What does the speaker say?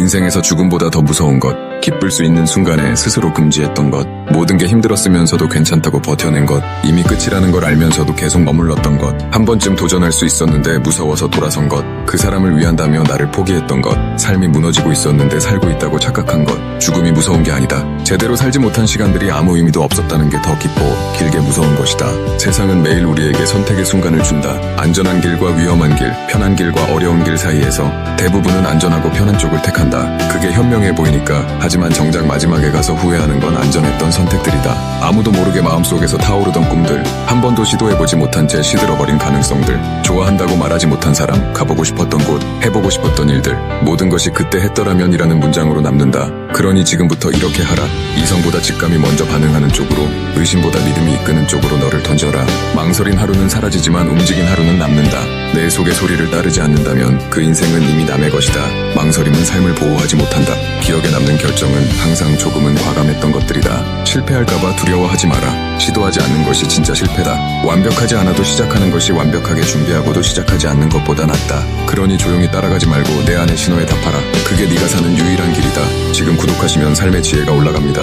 인생에서 죽음보다 더 무서운 것, 기쁠 수 있는 순간에 스스로 금지했던 것, 모든 게 힘들었으면서도 괜찮다고 버텨낸 것, 이미 끝이라는 걸 알면서도 계속 머물렀던 것, 한 번쯤 도전할 수 있었는데 무서워서 돌아선 것, 그 사람을 위한다며 나를 포기했던 것, 삶이 무너지고 있었는데 살고 있다고 착각한 것, 죽음이 무서운 게 아니다. 제대로 살지 못한 시간들이 아무 의미도 없었다는 게 더 깊고 길게 무서운 것이다. 세상은 매일 우리에게 선택의 순간을 준다. 안전한 길과 위험한 길, 편한 길과 어려운 길 사이에서 대부분은 안전하고 편한 쪽을 택한다. 그게 현명해 보이니까. 하지만 정작 마지막에 가서 후회하는 건 안전했던 선택들이다. 아무도 모르게 마음속에서 타오르던 꿈들, 한 번도 시도해보지 못한 채 시들어버린 가능성들, 좋아한다고 말하지 못한 사람, 가보고 싶었던 곳, 해보고 싶었던 일들, 모든 것이 그때 했더라면이라는 문장으로 남는다. 그러니 지금부터 이렇게 하라. 이성보다 직감이 먼저 반응하는 쪽으로, 의심보다 믿음이 이끄는 쪽으로 너를 던져라. 망설인 하루는 사라지지만 움직인 하루는 남는다. 내 속의 소리를 따르지 않는다면 그 인생은 이미 남의 것이다. 망설임은 삶을 보호하지 못한다. 기억에 남는 결정은 항상 조금은 과감했던 것들이다. 실패할까봐 두려워하지 마라. 시도하지 않는 것이 진짜 실패다. 완벽하지 않아도 시작하는 것이 완벽하게 준비하고도 시작하지 않는 것보다 낫다. 그러니 조용히 따라가지 말고 내 안의 신호에 답하라. 그게 네가 사는 유일한 길이다. 지금 구독하시면 삶의 지혜가 올라갑니다.